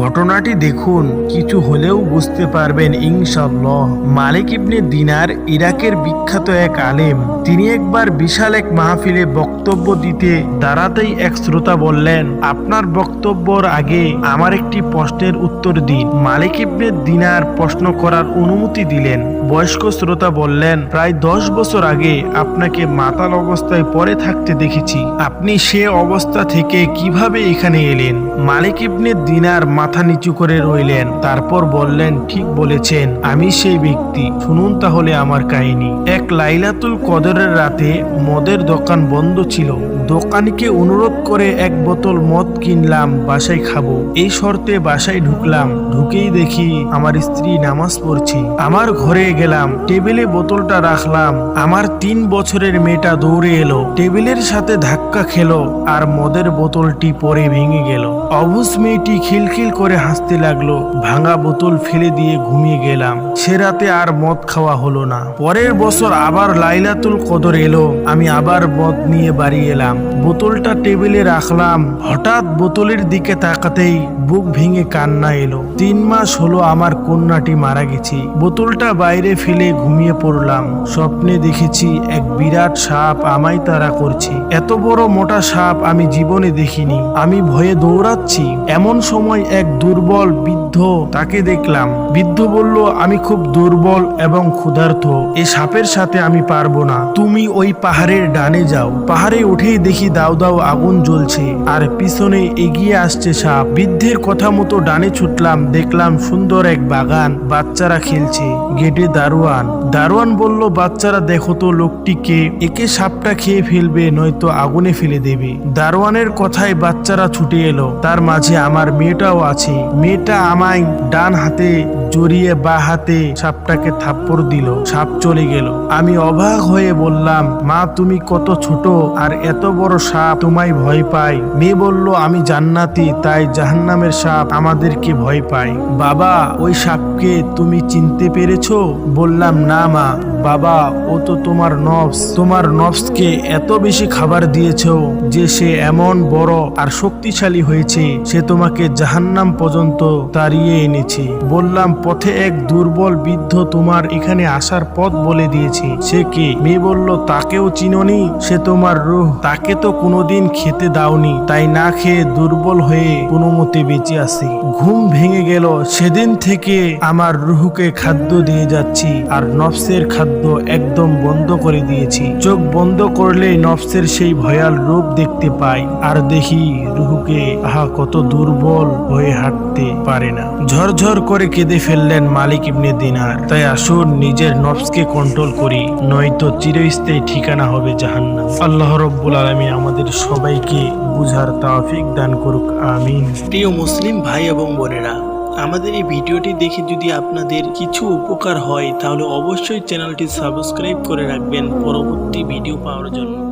ঘটনাটি দেখুন, কিছু হলেও বুঝতে পারবেন ইনশাল্লাহ মালিক ইবনে দিনার ইরাকের বিখ্যাত এক আলেম, তিনি একবার বিশাল এক মাহফিলে বক্তব্য দিতে দাঁড়াতেই এক শ্রোতা বললেন, আপনার বক্তব্যর আগে আমার একটি প্রশ্নের উত্তর দিন। মালিক ইবনে দিনার প্রশ্ন করার অনুমতি দিলেন। বয়স্ক শ্রোতা বললেন, প্রায় দশ বছর আগে আপনাকে মাতাল অবস্থায় পরে থাকতে দেখেছি। আপনি সে অবস্থা থেকে কীভাবে এখানে এলেন? মালিক ইবনে দিনার মাথা নিচু করে রইলেন। তারপর বললেন, ঠিক বলেছেন, আমি সেই ব্যক্তি। শুনুন তাহলে আমার কাহিনী। এক লাইলাতুল কদরের রাতে মদের দোকান বন্ধ ছিল। দোকানিকে অনুরোধ করে এক বোতল মদ কিনলাম, বাসায় খাব। এই শর্তে বাসায় ঢুকলাম। ঢুকেই দেখি আমার স্ত্রী নামাজ পড়ছে। আমার ঘরে গেলাম, টেবিলে বোতলটা রাখলাম। আমার তিন বছরের মেয়েটা দৌড়ে এলো। টেবিলের সাথে ধাক্কা খেলো আর মদের বোতলটি পরে ভেঙে গেল। অবুজ মেয়েটি খিলখিল করে হাসতে লাগল। ভাঙা বোতল ফেলে দিয়ে ঘুমিয়ে গেলাম। সে রাতে আর মদ খাওয়া হলো না। পরের বছর আবার লাইলাতুল কদর এলো। আমি আবার মদ নিয়ে বাড়ি এলাম। বোতলটা টেবিলে রাখলাম হঠাৎ বোতলের দিকে তাকাতেই বুক ভেঙে কান্না এলো। তিন মাস হলো আমার কন্যাটি মারা গেছে। বোতলটা বাইরে ফেলে ঘুমিয়ে পড়লাম। স্বপ্নে দেখেছি এক বিরাট সাপ আমায় তারা করছে। এত বড় মোটা সাপ আমি জীবনে দেখিনি। আমি ভয়ে দৌড়াচ্ছি। এমন সময় এক দুর্বল বৃদ্ধ তাকে দেখলাম। বৃদ্ধ বলল, আমি খুব দুর্বল এবং ক্ষুধার্ত। এ সাপের সাথে আমি পারব না। তুমি ওই পাহাড়ের ডানে যাও। পাহাড়ে উঠেই দেখি দাও দাও আগুন জ্বলছে। আর পিছনে এগিয়ে আসছে সাপ। বৃদ্ধের কথা মতো ডানে ছুটলাম, দেখলাম সুন্দর এক বাগান, বাচ্চারা খেলছে। গেটে দারোয়ান। দারোয়ান বলল, বাচ্চারা, দেখো তো লোকটিকে একে সাপটা খেয়ে ফেলবে, নয়তো আগুনে ফেলে দেবে। দারোয়ানের কথায় বাচ্চারা ছুটে এলো। তার মাঝে আমার মেয়েটাও আছে। মেয়েটা আমায় ডান হাতে জড়িয়ে বা হাতে সাপটাকে থাপ্পড় দিল। সাপ চলে গেল। আমি অবাক হয়ে বললাম, মা, তুমি কত ছোট আর এত বড় সাপ তোমায় ভয় পাই মেয়ে বলল, আমি জান্নাতি, তাই জাহান্নামের সাপ আমাদেরকে ভয় পায়। বাবা, ওই সাপকে তুমি চিনতে পেরেছ? বললাম, না মা। বাবা, ও তো তোমার নফস। তোমার নফসকে এত বেশি খাবার দিয়েছ যে সে এমন বড় আর শক্তিশালী হয়েছে, সে তোমাকে জাহান্নাম পর্যন্ত তাড়িয়ে এনেছে। বললাম, পথে এক দুর্বল বৃদ্ধ তোমার এখানে আসার পথ বলে দিয়েছে। সে কে? মেয়ে বলল, তাকেও চিননি? সে তোমার রুহ, তাকে তো কোনোদিন খেতে দাওনি। তাই না খেয়ে দুর্বল হয়ে কোনো মতে বেঁচে আছি। ঘুম ভেঙে গেল। সেদিন থেকে আমার রুহুকে খাদ্য দিয়ে যাচ্ছি, আর নফসের খাদ্য একদম বন্ধ করে দিয়েছি। চোখ বন্ধ করলে নফসের সেই ভয়াল রূপ দেখতে পাই। আর দেখি রুহুকে, আহা, কত দুর্বল হয়ে হাঁটতে পারে না। ঝরঝর করে কেঁদে ফেললেন মালিক ইবনে দিনার। তাই আসুন নিজের নফসকে কন্ট্রোল করি, নয়তো চিরস্থায়ী ঠিকানা হবে জাহান্নাম। আল্লাহ রব্বুল আলমী আমাদের সবাইকে বুঝার তাওফিক দান করুক, আমিন। প্রিয় মুসলিম ভাই এবং বোনেরা আমাদের এই ভিডিওটি দেখে যদি আপনাদের কিছু উপকার হয়, তাহলে অবশ্যই চ্যানেলটি সাবস্ক্রাইব করে রাখবেন। পরবর্তী ভিডিও পাওয়ার জন্য।